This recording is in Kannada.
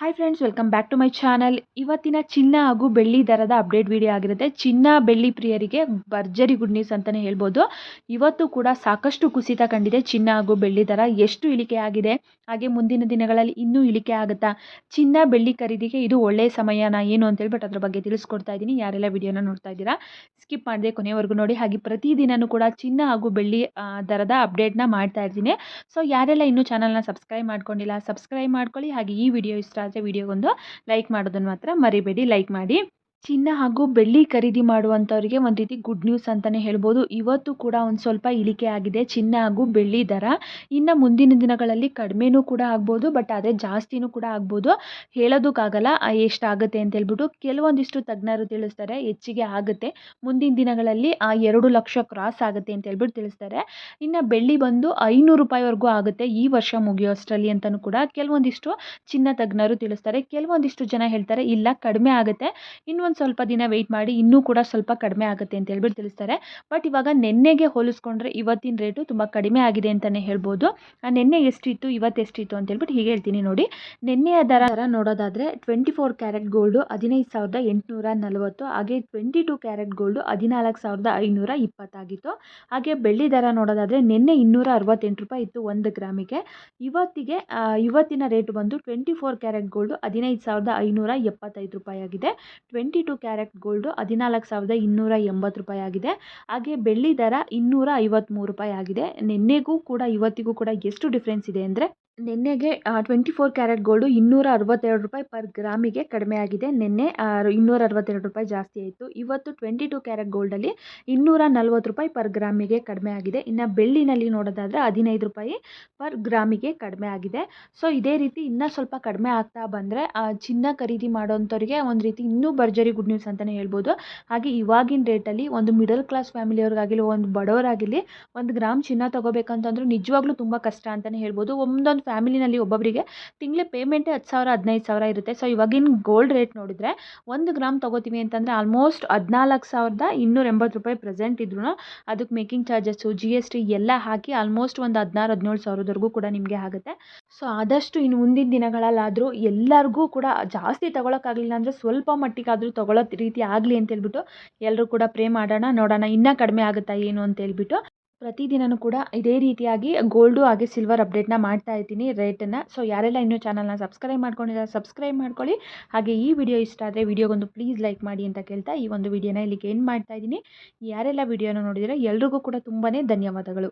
Hi friends welcome back to my channel ಇವತ್ತಿನ ಚಿನ್ನ ಹಾಗೂ ಬೆಳ್ಳಿ ದರದ ಅಪ್ಡೇಟ್ ವಿಡಿಯೋ ಆಗಿರುತ್ತೆ. ಚಿನ್ನ ಬೆಳ್ಳಿ ಪ್ರಿಯರಿಗೆ ಭರ್ಜರಿ ಗುಡ್ ನ್ಯೂಸ್ ಅಂತಲೇ ಹೇಳ್ಬೋದು. ಇವತ್ತು ಕೂಡ ಸಾಕಷ್ಟು ಕುಸಿತ ಕಂಡಿದೆ ಚಿನ್ನ ಹಾಗೂ ಬೆಳ್ಳಿ ದರ. ಎಷ್ಟು ಇಳಿಕೆ ಆಗಿದೆ? ಹಾಗೆ ಮುಂದಿನ ದಿನಗಳಲ್ಲಿ ಇನ್ನೂ ಇಳಿಕೆ ಆಗುತ್ತಾ? ಚಿನ್ನ ಬೆಳ್ಳಿ ಖರೀದಿಗೆ ಇದು ಒಳ್ಳೆಯ ಸಮಯನ ಏನು ಅಂತ ಹೇಳ್ಬಿಟ್ಟು ಅದ್ರ ಬಗ್ಗೆ ತಿಳಿಸ್ಕೊಡ್ತಾ ಇದ್ದೀನಿ. ಯಾರೆಲ್ಲ ವಿಡಿಯೋನ ನೋಡ್ತಾ ಇದ್ದೀರಾ ಸ್ಕಿಪ್ ಮಾಡದೆ ಕೊನೆವರೆಗೂ ನೋಡಿ. ಹಾಗೆ ಪ್ರತಿದಿನವೂ ಕೂಡ ಚಿನ್ನ ಹಾಗೂ ಬೆಳ್ಳಿ ದರದ ಅಪ್ಡೇಟ್ನ ಮಾಡ್ತಾ ಇರ್ತೀನಿ. ಸೊ ಯಾರೆಲ್ಲ ಇನ್ನೂ ಚಾನಲ್ನ ಸಬ್ಸ್ಕ್ರೈಬ್ ಮಾಡ್ಕೊಂಡಿಲ್ಲ ಸಬ್ಸ್ಕ್ರೈಬ್ ಮಾಡ್ಕೊಳ್ಳಿ. ಹಾಗೆ ಈ ವಿಡಿಯೋ ಇಷ್ಟ ಆದರೆ ವಿಡಿಯೋಗೊಂದು ಲೈಕ್ ಮಾಡೋದನ್ನು ಮಾತ್ರ ಮರಿಬೇಡಿ ಲೈಕ್ ಮಾಡಿ. ಚಿನ್ನ ಹಾಗೂ ಬೆಳ್ಳಿ ಖರೀದಿ ಮಾಡುವಂಥವ್ರಿಗೆ ಒಂದು ರೀತಿ ಗುಡ್ ನ್ಯೂಸ್ ಅಂತಲೇ ಹೇಳ್ಬೋದು. ಇವತ್ತು ಕೂಡ ಒಂದು ಸ್ವಲ್ಪ ಇಳಿಕೆ ಆಗಿದೆ. ಚಿನ್ನ ಹಾಗೂ ಬೆಳ್ಳಿ ದರ. ಇನ್ನು ಮುಂದಿನ ದಿನಗಳಲ್ಲಿ ಕಡಿಮೆನೂ ಕೂಡ ಆಗ್ಬೋದು ಬಟ್ ಅದೇ ಜಾಸ್ತಿನೂ ಕೂಡ ಆಗ್ಬೋದು. ಹೇಳೋದಕ್ಕಾಗಲ್ಲ ಎಷ್ಟಾಗುತ್ತೆ ಅಂತ ಹೇಳ್ಬಿಟ್ಟು ಕೆಲವೊಂದಿಷ್ಟು ತಜ್ಞರು ತಿಳಿಸ್ತಾರೆ, ಹೆಚ್ಚಿಗೆ ಆಗುತ್ತೆ. ಮುಂದಿನ ದಿನಗಳಲ್ಲಿ ಆ ಎರಡು ಲಕ್ಷ ಕ್ರಾಸ್ ಆಗುತ್ತೆ ಅಂತ ಹೇಳ್ಬಿಟ್ಟು ತಿಳಿಸ್ತಾರೆ. ಇನ್ನು ಬೆಳ್ಳಿ ಬಂದು ಐನೂರು ರೂಪಾಯಿವರೆಗೂ ಆಗುತ್ತೆ ಈ ವರ್ಷ ಮುಗಿಯೋಷ್ಟರಲ್ಲಿ ಅಂತಲೂ ಕೂಡ ಕೆಲವೊಂದಿಷ್ಟು ಚಿನ್ನ ತಜ್ಞರು ತಿಳಿಸ್ತಾರೆ. ಕೆಲವೊಂದಿಷ್ಟು ಜನ ಹೇಳ್ತಾರೆ, ಇಲ್ಲ ಕಡಿಮೆ ಆಗುತ್ತೆ. ಇನ್ನೊಂದು ಸ್ವಲ್ಪ ದಿನ ವೆಯ್ಟ್ ಮಾಡಿ, ಇನ್ನೂ ಕೂಡ ಸ್ವಲ್ಪ ಕಡಿಮೆ ಆಗುತ್ತೆ ಅಂತ ಹೇಳ್ಬಿಟ್ಟು ತಿಳಿಸ್ತಾರೆ. ಬಟ್ ಇವಾಗ ನೆನ್ನೆಗೆ ಹೋಲಿಸ್ಕೊಂಡ್ರೆ ಇವತ್ತಿನ ರೇಟು ತುಂಬ ಕಡಿಮೆ ಆಗಿದೆ ಅಂತಲೇ ಹೇಳ್ಬೋದು. ನೆನ್ನೆ ಎಷ್ಟಿತ್ತು, ಇವತ್ತು ಎಷ್ಟಿತ್ತು ಅಂತ ಹೇಳ್ಬಿಟ್ಟು ಹೀಗೆ ಹೇಳ್ತೀನಿ ನೋಡಿ. ನೆನ್ನೆಯ ದರ ನೋಡೋದಾದರೆ ಟ್ವೆಂಟಿ ಫೋರ್ ಕ್ಯಾರೆಟ್ ಗೋಲ್ಡು ಹದಿನೈದು ಸಾವಿರದ ಎಂಟುನೂರ ನಲವತ್ತು, ಹಾಗೆ ಟ್ವೆಂಟಿ ಟು ಕ್ಯಾರೆಟ್ ಗೋಲ್ಡು ಹದಿನಾಲ್ಕು ಸಾವಿರದ ಐನೂರ ಇಪ್ಪತ್ತಾಗಿತ್ತು. ಹಾಗೆ ಬೆಳ್ಳಿ ದರ ನೋಡೋದಾದರೆ ನಿನ್ನೆ ಇನ್ನೂರ ಅರವತ್ತೆಂಟು ರೂಪಾಯಿ ಇತ್ತು ಒಂದು ಗ್ರಾಮಿಗೆ. ಇವತ್ತಿಗೆ ಇವತ್ತಿನ ರೇಟ್ ಬಂದು ಟ್ವೆಂಟಿ ಫೋರ್ ಕ್ಯಾರೆಟ್ ಗೋಲ್ಡು ಹದಿನೈದು ಸಾವಿರದ ಐನೂರ ಎಪ್ಪತ್ತೈದು ರೂಪಾಯಿ ಆಗಿದೆ. ಟ್ವೆಂಟಿ ಟು ಕ್ಯಾರೆಟ್ ಗೋಲ್ಡು ಹದಿನಾಲ್ಕು ಸಾವಿರದ ಇನ್ನೂರ ಎಂಬತ್ತು ರೂಪಾಯಿ ಆಗಿದೆ. ಹಾಗೆ ಬೆಳ್ಳಿ ದರ ಇನ್ನೂರ ಐವತ್ತ್ಮೂರು ರೂಪಾಯಿ ಆಗಿದೆ. ನಿನ್ನೆಗೂ ಕೂಡ ಇವತ್ತಿಗೂ ಕೂಡ ಎಷ್ಟು ಡಿಫ್ರೆನ್ಸ್ ಇದೆ ಅಂದರೆ ನಿನ್ನೆಗೆ ಟ್ವೆಂಟಿ ಫೋರ್ ಕ್ಯಾರೆಟ್ ಗೋಲ್ಡು ಇನ್ನೂರ ಅರವತ್ತೆರಡು ರೂಪಾಯಿ ಪರ್ ಗ್ರಾಮಿಗೆ ಕಡಿಮೆ ಆಗಿದೆ. ನಿನ್ನೆ ಇನ್ನೂರ ಅರವತ್ತೆರಡು ರೂಪಾಯಿ ಜಾಸ್ತಿ ಆಯಿತು. ಇವತ್ತು ಟ್ವೆಂಟಿ ಟು ಕ್ಯಾರೆಟ್ ಗೋಲ್ಡಲ್ಲಿ ಇನ್ನೂರ ನಲ್ವತ್ತು ರೂಪಾಯಿ ಪರ್ ಗ್ರಾಮಿಗೆ ಕಡಿಮೆ ಆಗಿದೆ. ಇನ್ನು ಬೆಳ್ಳಿನಲ್ಲಿ ನೋಡೋದಾದರೆ ಹದಿನೈದು ರೂಪಾಯಿ ಪರ್ ಗ್ರಾಮಿಗೆ ಕಡಿಮೆ ಆಗಿದೆ. ಸೊ ಇದೇ ರೀತಿ ಇನ್ನೂ ಸ್ವಲ್ಪ ಕಡಿಮೆ ಆಗ್ತಾ ಬಂದರೆ ಚಿನ್ನ ಖರೀದಿ ಮಾಡೋಂಥವ್ರಿಗೆ ಒಂದು ರೀತಿ ಇನ್ನೂ ಭರ್ಜರಿ ಗುಡ್ ನ್ಯೂಸ್ ಅಂತಲೇ ಹೇಳ್ಬೋದು. ಹಾಗೆ ಇವಾಗಿನ ರೇಟಲ್ಲಿ ಒಂದು ಮಿಡಲ್ ಕ್ಲಾಸ್ ಫ್ಯಾಮಿಲಿಯವ್ರಿಗಾಗಲಿ ಒಂದು ಬಡವರಾಗಿರಲಿ ಒಂದು ಗ್ರಾಮ್ ಚಿನ್ನ ತೊಗೋಬೇಕಂತಂದ್ರೂ ನಿಜವಾಗ್ಲೂ ತುಂಬ ಕಷ್ಟ ಅಂತಲೇ ಹೇಳ್ಬೋದು. ಒಂದೊಂದು ಫ್ಯಾಮಿಲಿನಲ್ಲಿ ಒಬ್ಬೊಬ್ಬರಿಗೆ ತಿಂಗಳ ಪೇಮೆಂಟೇ ಹತ್ತು ಸಾವಿರ, ಹದಿನೈದು ಸಾವಿರ ಇರುತ್ತೆ. ಸೊ ಇವಾಗಿನ ಗೋಲ್ಡ್ ರೇಟ್ ನೋಡಿದರೆ ಒಂದು ಗ್ರಾಮ್ ತೊಗೋತೀವಿ ಅಂತಂದರೆ ಆಲ್ಮೋಸ್ಟ್ ಹದಿನಾಲ್ಕು ಸಾವಿರದ ಇನ್ನೂರ ಎಂಬತ್ತು ರೂಪಾಯಿ ಪ್ರೆಸೆಂಟ್ ಇದ್ರೂ ಅದಕ್ಕೆ making charges G S T ಎಲ್ಲ ಹಾಕಿ ಆಲ್ಮೋಸ್ಟ್ ಒಂದು ಹದಿನಾರು, ಹದಿನೇಳು ಸಾವಿರದವರೆಗೂ ಕೂಡ ನಿಮಗೆ ಆಗುತ್ತೆ. ಸೊ ಆದಷ್ಟು ಇನ್ನು ಮುಂದಿನ ದಿನಗಳಲ್ಲಾದರೂ ಎಲ್ಲರಿಗೂ ಕೂಡ ಜಾಸ್ತಿ ತೊಗೊಳಕ್ಕಾಗಲಿಲ್ಲ ಅಂದರೆ ಸ್ವಲ್ಪ ಮಟ್ಟಿಗಾದರೂ ತೊಗೊಳೋ ರೀತಿ ಆಗಲಿ ಅಂತ ಹೇಳ್ಬಿಟ್ಟು ಎಲ್ಲರೂ ಕೂಡ ಪ್ರೇ ಮಾಡೋಣ, ನೋಡೋಣ, ಇನ್ನೂ ಕಡಿಮೆ ಆಗುತ್ತಾ ಏನು ಅಂತ ಹೇಳ್ಬಿಟ್ಟು ಪ್ರತಿದಿನವೂ ಕೂಡ ಇದೇ ರೀತಿಯಾಗಿ ಗೋಲ್ಡು ಹಾಗೆ ಸಿಲ್ವರ್ ಅಪ್ಡೇಟ್ನ ಮಾಡ್ತಾ ಇರ್ತೀನಿ ರೇಟನ್ನು. ಸೊ ಯಾರೆಲ್ಲ ಇನ್ನೂ ಚಾನಲ್ನ ಸಬ್ಸ್ಕ್ರೈಬ್ ಮಾಡ್ಕೊಂಡಿಲ್ಲ, ಸಬ್ಸ್ಕ್ರೈಬ್ ಮಾಡ್ಕೊಳ್ಳಿ. ಹಾಗೆ ಈ ವಿಡಿಯೋ ಇಷ್ಟ ಆದರೆ ವಿಡಿಯೋಗೊಂದು ಪ್ಲೀಸ್ ಲೈಕ್ ಮಾಡಿ ಅಂತ ಕೇಳ್ತಾ ಈ ಒಂದು ವಿಡಿಯೋನ ಇಲ್ಲಿಗೆ ಏನು ಮಾಡ್ತಾ ಇದ್ದೀನಿ. ಯಾರೆಲ್ಲ ವಿಡಿಯೋನ ನೋಡಿದರೆ ಎಲ್ರಿಗೂ ಕೂಡ ತುಂಬಾ ಧನ್ಯವಾದಗಳು.